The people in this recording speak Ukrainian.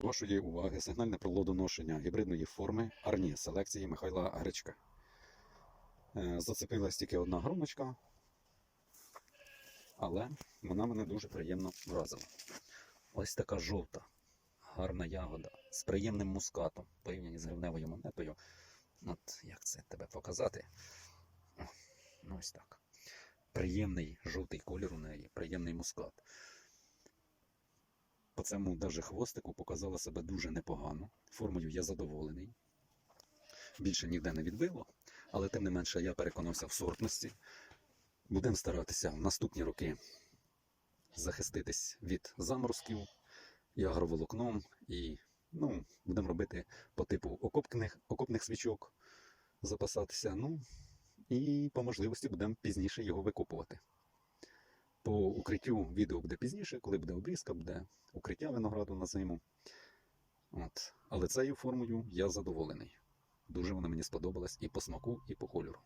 Вашої уваги сигнальне пролодоношення гібридної форми Арні селекції Михайла Гречка. Е, Зацепилась тільки одна громочка, але вона мене дуже приємно вразила. Ось така жовта, гарна ягода з приємним мускатом, порівняні з гривневою монетою. От як це тебе показати? Ну, ось так. Приємний жовтий колір у неї, приємний мускат. По цьому даже хвостику показала себе дуже непогано. Формою я задоволений. Більше ніде не відбило, але тим не менше я переконався в сортності. Будемо старатися в наступні роки захиститись від заморозків і агроволокном. І ну, будемо робити по типу окопних, окопних свічок, запасатися. Ну, і по можливості будемо пізніше його викопувати. По укриттю відео буде пізніше, коли буде обрізка, буде укриття винограду на зиму. От. Але цією формою я задоволений. Дуже вона мені сподобалась і по смаку, і по кольору.